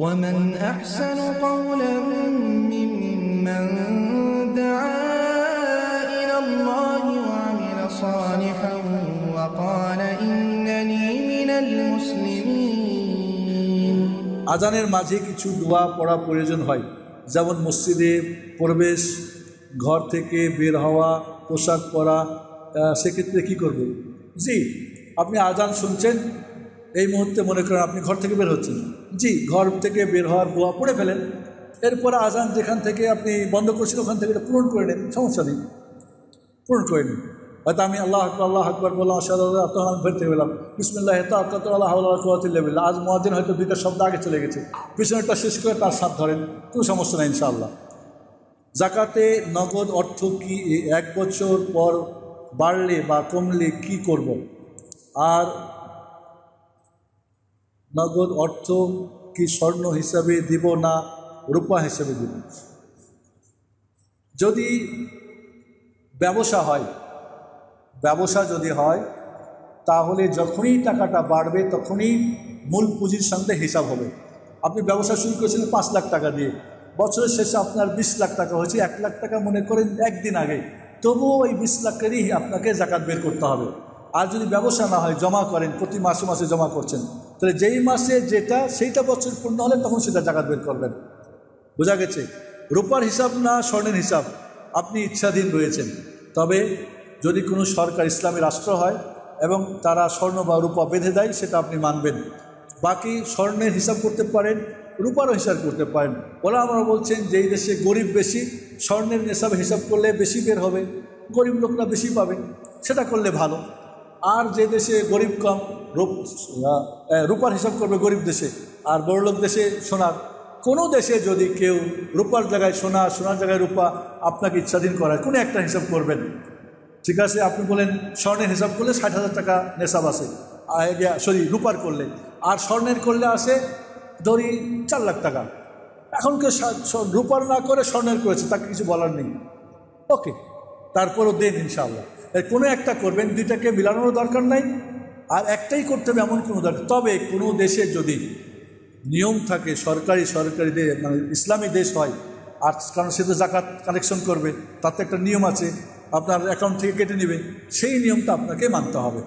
ومن أحسن قولا ممن دعا إلى الله وعمل صالحا وقال إنني من المسلمين আজানের মাঝে কিছু দোয়া পড়া প্রয়োজন হয় যেমন মসজিদে প্রবেশ ঘর থেকে বের হওয়া পোশাক পরা আহ, সেক্ষেত্রে কি করবে জি আপনি আজান শুনছেন এই মুহূর্তে মনে করেন আপনি ঘর থেকে বের হচ্ছেন। জি, ঘর থেকে বের হওয়ার দোয়া পড়ে ফেলেন। এরপরে আজান যেখান থেকে আপনি বন্ধ করছেন, ওখান থেকে এটা পূরণ করে নেন। সমস্যা নেই। পূরণ করে নিন। হয়তো আমি আল্লাহ আকবর আল্লাহ আকবর বললাম আসাদ তখন আমি থেকে পেলাম বিসমুল্লাহ হেতা আল্লাহ আল্লাহ আজ মহাদিন হয়তো দুইটা শব্দ আগে চলে গেছে। পিছনেরটা শেষ করে তার সাথ ধরেন। কোনো সমস্যা নেই, ইনশাআল্লাহ। জাকাতে নগদ অর্থ কি এক বছর পর বাড়লে বা কমলে কি করব? আর নগদ অর্থ কি স্বর্ণ হিসাবে দিব না রূপা হিসাবে দিব? যদি ব্যবসা হয়, ব্যবসা যদি হয়, তাহলে যখনই টাকাটা বাড়বে, তখনই মূল পুঁজির সঙ্গে হিসাব হবে। আপনি ব্যবসা শুরু করেছিলেন পাঁচ লাখ টাকা দিয়ে। বছরের শেষে আপনার বিশ লাখ টাকা হয়েছে, এক লাখ টাকা মনে করেন একদিন আগে। তবুও ওই বিশ লাখেরই আপনাকে জাকাত বের করতে হবে। আর যদি ব্যবসা না হয়, জমা করেন, প্রতি মাসে মাসে জমা করছেন। তাহলে যেই মাসে যেটা, সেইটা বছর পূর্ণ হলে তখন সেটা জাকাত বের করবেন। বোঝা গেছে? রূপার হিসাব না স্বর্ণের হিসাব। আপনি ইচ্ছাধীন রয়েছেন। তবে যদি কোনো সরকার ইসলামী রাষ্ট্র হয় এবং তারা স্বর্ণ বা রূপা বেঁধে দেয়, সেটা আপনি মানবেন। বাকি স্বর্ণের হিসাব করতে পারেন, রূপারও হিসাব করতে পারেন। ওরা আমরা বলছেন যেই দেশে গরিব বেশি, স্বর্ণের হিসাব হিসাব করলে বেশি বের হবে। গরিব লোকরা বেশি পাবে, সেটা করলে ভালো। আর যে দেশে গরিব কম, রূপ রূপার হিসাব করবে গরিব দেশে, আর বড়লোক দেশে সোনার। কোনো দেশে যদি কেউ রূপার জায়গায় সোনা, সোনার জায়গায় রূপা আপনাকে ইচ্ছাধীন করায়, কোনো একটা হিসাব করবেন? ঠিক আছে, আপনি বলেন, স্বর্ণের হিসাব করলে ষাট হাজার টাকা নেশাব আসে সরি, রূপার করলে। আর স্বর্ণের করলে আসে ধরি চার লাখ টাকা। এখন কেউ রূপার না করে স্বর্ণের করেছে, তাকে কিছু বলার নেই। ওকে, তারপরও দেন ইনশাআল্লাহ। কোনো একটা করবেন, দুইটাকে মিলানোর দরকার নাই, আর একটাই করতে হবে এমন কোনো দরকার। তবে কোনো দেশে যদি নিয়ম থাকে, সরকারি সরকারি দেশ মানে ইসলামী দেশ হয়, আর কারণ সে তো জাকাত কালেকশন করবে, তাতে একটা নিয়ম আছে, আপনার অ্যাকাউন্ট থেকে কেটে নেবে, সেই নিয়মটা আপনাকে মানতে হবে।